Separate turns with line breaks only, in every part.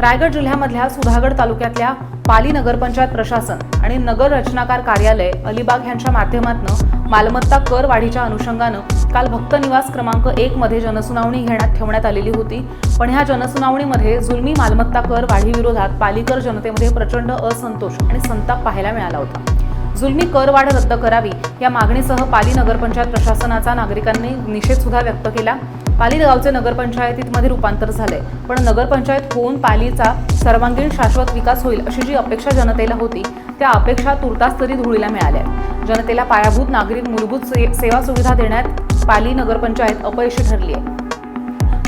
रायगड जिल्ह्यामधल्या सुधागड तालुक्यातल्या पाली नगरपंचायत प्रशासन आणि नगर रचनाकार कार्यालय अलिबाग यांच्या माध्यमातून मालमत्ता कर वाढीच्या अनुषंगानं काल भक्त निवास क्रमांक एक मध्ये जनसुनावणी घेण्यात ठेवण्यात आलेली होती. पण ह्या जनसुनावणीमध्ये जुलमी मालमत्ता कर वाढीविरोधात पालीकर जनतेमध्ये प्रचंड असंतोष आणि संताप पाहायला मिळाला होता. जुलमी करवाढ रद्द करावी या मागणीसह पाली नगरपंचायत प्रशासनाचा नागरिकांनी निषेध सुद्धा व्यक्त केला. पाली गावचे नगरपंचायतीमध्ये रूपांतर झाले पण नगरपंचायत होऊन पालीचा सर्वांगीण शाश्वत विकास होईल अशी जी अपेक्षा जनतेला होती त्या अपेक्षा तुर्तास तरी धुळीला मिळाल्या. जनतेला पायाभूत नागरिक मूलभूत से- सेवा सुविधा देण्यात पाली नगरपंचायत अपयशी ठरली आहे.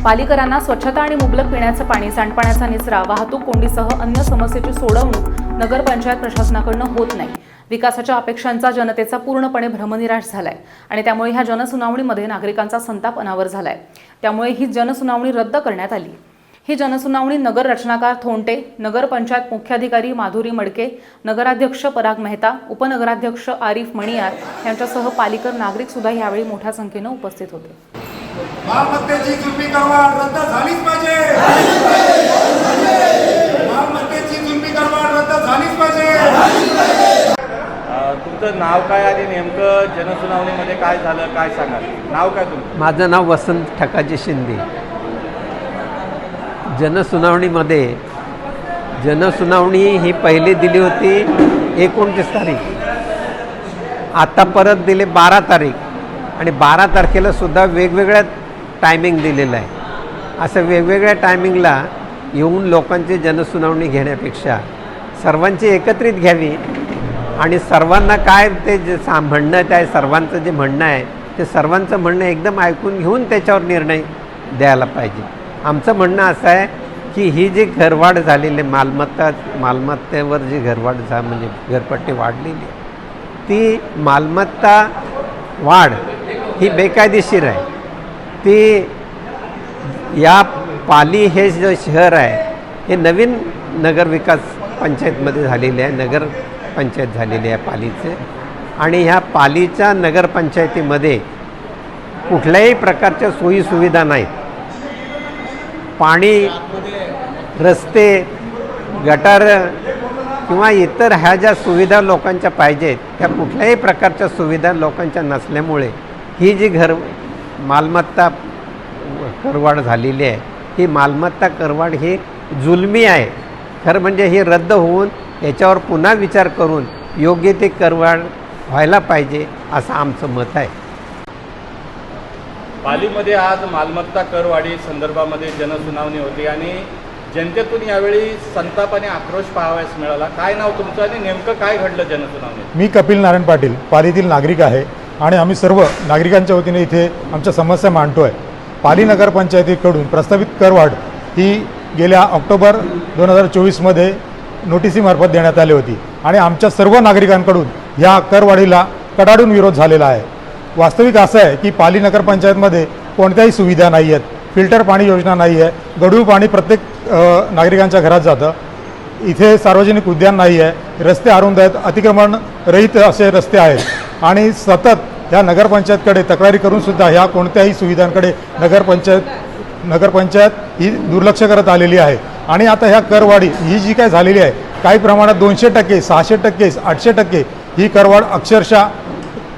पालिकरांना स्वच्छता आणि मुबलक पिण्याचं पाणी सांडपाण्याचा निचरा वाहतूक कोंडीसह अन्य समस्येची सोडवणूक नगरपंचायत प्रशासनाकडनं होत नाही. विकासाच्या अपेक्षांचा जनतेचा पूर्णपणे भ्रमनिराश झालाय आणि त्यामुळे ह्या जनसुनावणीमध्ये नागरिकांचा संताप अनावर झालाय. त्यामुळे ही जनसुनावणी रद्द करण्यात आली. ही जनसुनावणी नगर रचनाकार थोंटे नगरपंचायत मुख्याधिकारी माधुरी मडके नगराध्यक्ष पराग मेहता उपनगराध्यक्ष आरिफ मणियार यांच्यासह पालिकर नागरिक सुद्धा यावेळी मोठ्या संख्येनं उपस्थित होते.
मालमत्तेची जुलमी करवाढ रद्द झालीच पाहिजे. मालमत्तेची जुलमी करवाढ रद्द झालीच पाहिजे.
तुमचं नाव काय आणि नेमकं जनसुनावणीमध्ये काय झालं काय सांगाल? नाव काय तुमचं?
माझं नाव वसंत ठकाजी शिंदे. जनसुनावणीमध्ये जनसुनावणी ही पहिली दिली होती एकोणतीस तारीख. आता परत दिले बारा तारीख. आणि बारा तारखेला सुद्धा वेगवेगळ्या टायमिंग दिलेलं आहे. असं वेगवेगळ्या टायमिंगला येऊन लोकांची जनसुनावणी घेण्यापेक्षा सर्वांची एकत्रित घ्यावी आणि सर्वांना काय ते जे सा म्हणणं आहे त्या सर्वांचं जे म्हणणं आहे ते सर्वांचं म्हणणं एकदम ऐकून घेऊन त्याच्यावर निर्णय द्यायला पाहिजे. आमचं म्हणणं असं आहे की ही जी घरवाढ झालेली आहे, मालमत्ता मालमत्तेवर जी घरवाढ झा म्हणजे घरपट्टी वाढलेली आहे ती मालमत्ता वाढ ही बेकायदेशीर आहे. ती या पाली हे जे शहर आहे हे नवीन नगरविकास पंचायतमध्ये झालेले आहे नगर पंचायत झालेली आहे पालीचे. आणि ह्या पालीच्या नगरपंचायतीमध्ये कुठल्याही प्रकारच्या सोयीसुविधा नाहीत. पाणी रस्ते गटार किंवा इतर ह्या ज्या सुविधा लोकांच्या पाहिजेत त्या कुठल्याही प्रकारच्या सुविधा लोकांच्या नसल्यामुळे ही जी घर मालमत्ता करवाढ झालेली आहे ही मालमत्ता करवाढ ही जुलमी आहे. खरं म्हणजे ही रद्द होऊन याच्यावर पुन्हा विचार करून योग्य ते करवाढ व्हायला पाहिजे असं आमचं मत आहे.
पालीमध्ये आज मालमत्ता करवाढी संदर्भामध्ये जनसुनावणी होती आणि जनतेतून यावेळी संताप आणि आक्रोश पाहावयास मिळाला. काय नाव तुमचं आणि नेमकं काय घडलं जनसुनावणीत?
मी कपिल नारायण पाटील पालीतील नागरिक आहे आणि आम्ही सर्व नागरिकांच्या वतीने इथे आमच्या समस्या मांडतो आहे पाली नगरपंचायतीकडून प्रस्तावित करवाढ ही गेल्या ऑक्टोबर दोन हजार चोवीसमध्ये नोटिसीमार्फत देण्यात आली होती. आणि आमच्या सर्व नागरिकांकडून ह्या करवाढीला कडाडून विरोध झालेला आहे. वास्तविक असं आहे की पाली नगरपंचायतमध्ये कोणत्याही सुविधा नाही आहेत. फिल्टर पाणी योजना नाही आहे. गढूळ पाणी प्रत्येक नागरिकांच्या घरात जातं. इथे सार्वजनिक उद्यान नाही आहे. रस्ते अरुंद आहेत. अतिक्रमण रहित असे रस्ते आहेत. आणि सतत ह्या नगरपंचायतकडे तक्रारी करूनसुद्धा ह्या कोणत्याही सुविधांकडे नगरपंचायत नगरपंचायत ही दुर्लक्ष करत आलेली आहे. आणि आता ह्या करवाढी ही जी काय झालेली आहे काही प्रमाणात दोनशे टक्के सहाशे टक्के आठशे टक्के ही करवाढ अक्षरशः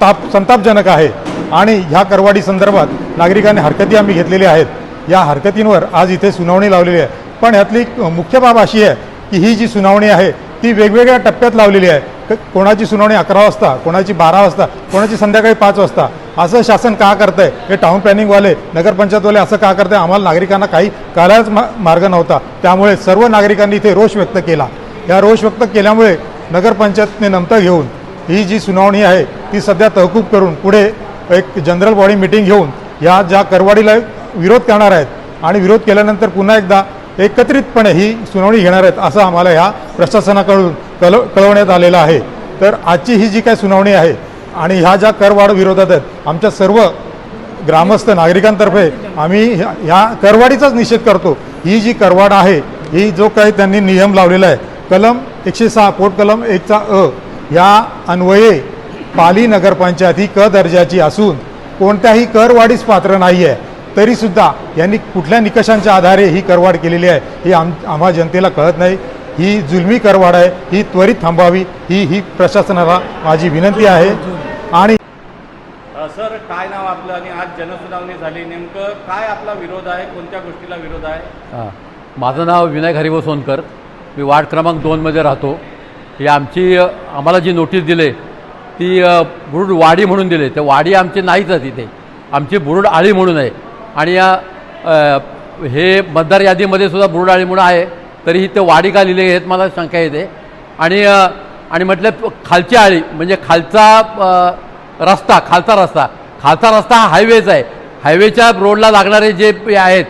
ताप संतापजनक आहे. आणि ह्या करवाढी संदर्भात नागरिकांनी हरकती आम्ही घेतलेल्या आहेत. या हरकतींवर आज इथे सुनावणी लावलेली आहे. पण ह्यातली मुख्य बाब अशी आहे की ही जी सुनावणी आहे ती वेगवेगळ्या टप्प्यात लावलेली आहे. कोणाची सुनावणी अकरा वाजता कोणाची बारा वाजता कोणाची संध्याकाळी पाच वाजता असं शासन का करतंय? हे टाऊन प्लॅनिंगवाले नगरपंचायतवाले असं का करताय? आम्हाला नागरिकांना काही करायलाच मा मार्ग नव्हता. त्यामुळे सर्व नागरिकांनी इथे रोष व्यक्त केला. या रोष व्यक्त केल्यामुळे नगरपंचायतने नमतं घेऊन ही जी सुनावणी आहे ती सध्या तहकूब करून पुढे एक जनरल बॉडी मिटिंग घेऊन या ज्या करवाडीला विरोध करणार आहेत आणि विरोध केल्यानंतर पुन्हा एकदा एकत्रितपणे ही सुनावणी घेणार आहेत असं आम्हाला ह्या प्रशासनाकडून कळव कळवण्यात आलेलं आहे. तर आजची ही जी काय सुनावणी आहे आणि ह्या ज्या करवाढ विरोधात आहेत आमच्या सर्व ग्रामस्थ नागरिकांतर्फे आम्ही ह्या- ह्या करवाढीचाच निषेध करतो. ही जी करवाढ आहे ही जो काही त्यांनी नियम लावलेला आहे कलम एकशे सहा पोट कलम एकचा अ या अन्वये पाली नगरपंचायत ही क दर्जाची असून कोणत्याही करवाढीस पात्र नाही आहे. तरीसुद्धा यांनी कुठल्या निकषांच्या आधारे ही करवाढ केलेली आहे ही आम आम्हा जनतेला कळत नाही. ही जुलमी करवाढ आहे ही त्वरित थांबावी ही ही प्रशासनाला माझी विनंती आहे. आणि
सर काय नाव आपलं आणि आज जनसुनावणी झाली नेमकं काय आपला विरोध आहे कोणत्या गोष्टीला विरोध आहे?
हां. माझं नाव विनायक हरिभाऊ सोनकर मी वार्ड क्रमांक दोनमध्ये राहतो. ही आमची आम्हाला जी नोटीस दिली ती बुरुड वाडी म्हणून दिली. ते वाडी आमची नाहीच आहे तिथे. आमची बुरुड आळी म्हणून आहे. आणि हे मतदार यादीमध्ये सुद्धा बुरुड आळी म्हणून आहे. तरीही ते वाडी का लिहिले आहेत मला शंका येते. आणि आणि म्हटलं खालची आळी म्हणजे खालचा रस्ता खालचा रस्ता. खालचा रस्ता हा हायवेच आहे. हायवेच्या रोडला लागणारे जे आहेत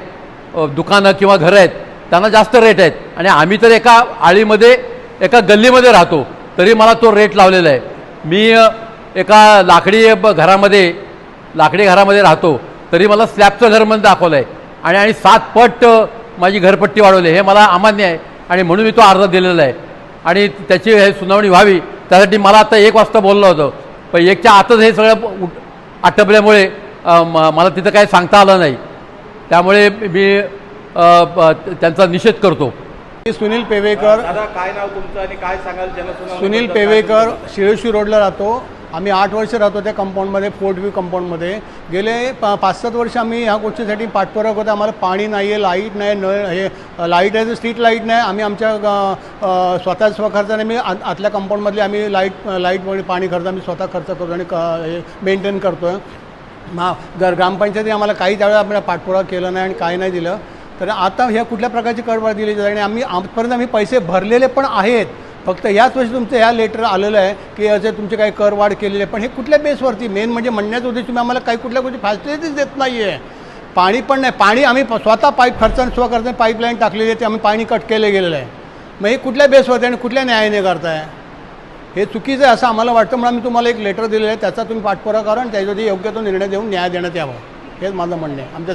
दुकानं किंवा घरं आहेत त्यांना जास्त रेट आहेत. आणि आम्ही तर एका आळीमध्ये एका गल्लीमध्ये राहतो तरी मला तो रेट लावलेला आहे. मी एका लाकडी ब- घरामध्ये लाकडी घरामध्ये राहतो तरी मला स्लॅबचं घर म्हणून दाखवलं आहे आणि आणि सात पट माझी घरपट्टी वाढवली. हे मला अमान्य आहे. आणि म्हणून मी तो अर्ज दिलेला आहे. आणि त्याची हे सुनावणी व्हावी. त्यासाठी मला आता एक वाजता बोललं होतं. पण एकच्या आतच हे सगळं उठ आटपल्यामुळे मला तिथं काही सांगता आलं नाही. त्यामुळे मी त्यांचा निषेध करतो.
मी सुनील पेवेकर
काय नाव तुमचं आणि काय सांगाल?
सुनील पेवेकर शिरोशी रोडला राहतो. आम्ही आठ वर्ष राहतो त्या कंपाऊंडमध्ये फोर्ट व्ह्यू कंपाऊंडमध्ये. गेले पा पाच सात वर्ष आम्ही ह्या गोष्टीसाठी पाठपुरावा करतो. आम्हाला पाणी नाही आहे लाइट नाही नळ हे लाइट आहे तर स्ट्रीट लाइट नाही. आम्ही आमच्या स्वतः स्वखर्चाने मी आत- आतल्या कंपाऊंडमधली आम्ही लाइट लाईटमुळे पाणी खर्च आम्ही स्वतः खर्च करतो आणि क- हे मेंटेन करतो आहे मा जर ग्रामपंचायतीने आम्हाला काही त्यावेळेला आपल्याला पाठपुरावा केला नाही आणि काही नाही दिलं. तर आता ह्या कुठल्या प्रकारची करवाढ दिली जाते? आणि आम्ही आजपर्यंत आम्ही पैसे भरलेले पण आहेत. फक्त याच वर्षी तुमचं ह्या लेटर आलेलं आहे की असे तुमचे काही करवाढ केलेले आहे. पण हे कुठल्या बेसवरती मेन म्हणजे म्हणण्याचं उद्देश तुम्ही आम्हाला काही कुठल्या गोष्टी फॅसिलिटीज देत नाही आहे पाणी पण नाही. पाणी आम्ही स्वतः पाईप खर्चाने करताना पाईपलाईन टाकलेली आहे ते आम्ही पाणी कट केलं गेलेलं आहे. मग हे कुठल्या बेसवरती आणि कुठल्या न्यायाने करताय? हे चुकीचं आहे असं आम्हाला वाटतं म्हणून आम्ही तुम्हाला एक लेटर दिलेलं आहे. त्याचा तुम्ही पाठपुरा करा आणि त्याच्यावरती योग्य तो निर्णय देऊन न्याय देण्यात यावा. हेच माझं म्हणणं आहे. आमच्या